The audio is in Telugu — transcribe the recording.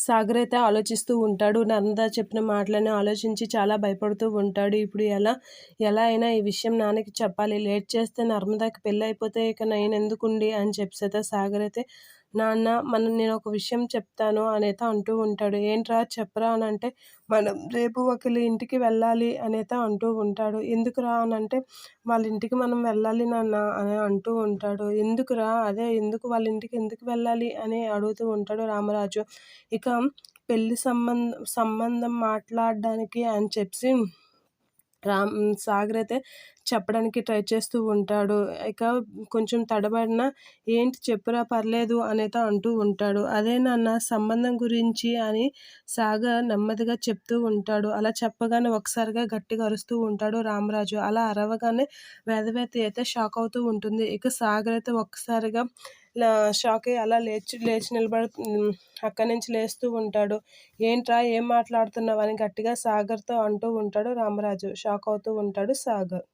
సాగర్ అయితే ఆలోచిస్తూ ఉంటాడు. నర్మద చెప్పిన మాటలని ఆలోచించి చాలా భయపడుతూ ఉంటాడు. ఇప్పుడు ఎలా ఎలా అయినా ఈ విషయం నాన్నకి చెప్పాలి. లేట్ చేస్తే నర్మదాకి పెళ్ళి అయిపోతే ఇక నేను ఎందుకుండి అని చెప్పి సాగర్ అయితే నాన్న మనం నేను ఒక విషయం చెప్తాను అనేత అంటూ ఉంటాడు. ఏంట్రా చెప్పరా అని అంటే మనం రేపు ఒకరి ఇంటికి వెళ్ళాలి అనేత అంటూ ఉంటాడు. ఎందుకురా అని అంటే వాళ్ళ ఇంటికి మనం వెళ్ళాలి నాన్న అని అంటూ ఉంటాడు. ఎందుకురా అదే ఎందుకు వాళ్ళ ఇంటికి ఎందుకు వెళ్ళాలి అని అడుగుతూ ఉంటాడు రామరాజు. ఇక పెళ్ళి సంబంధం సంబంధం మాట్లాడడానికి అని చెప్పి రామ్ సాగర్ అయితే చెప్పడానికి ట్రై చేస్తూ ఉంటాడు. ఇక కొంచెం తడబడిన ఏంటి చెప్పురా పర్లేదు అనేది అంటూ ఉంటాడు. అదే నాన్న సంబంధం గురించి అని సాగర్ నెమ్మదిగా చెప్తూ ఉంటాడు. అలా చెప్పగానే ఒకసారిగా గట్టిగా అరుస్తూ ఉంటాడు రామరాజు. అలా అరవగానే వేదవేత్త అయితే షాక్ అవుతూ ఉంటుంది. ఇక సాగర్ అయితే ఒక్కసారిగా షాక్ అయ్యి అలా లేచి లేచి నిలబడు అక్కడి నుంచి లేస్తూ ఉంటాడు. ఏంట్రా ఏం మాట్లాడుతున్నావు అని గట్టిగా సాగర్తో అంటూ ఉంటాడు రామరాజు. షాక్ అవుతూ ఉంటాడు సాగర్.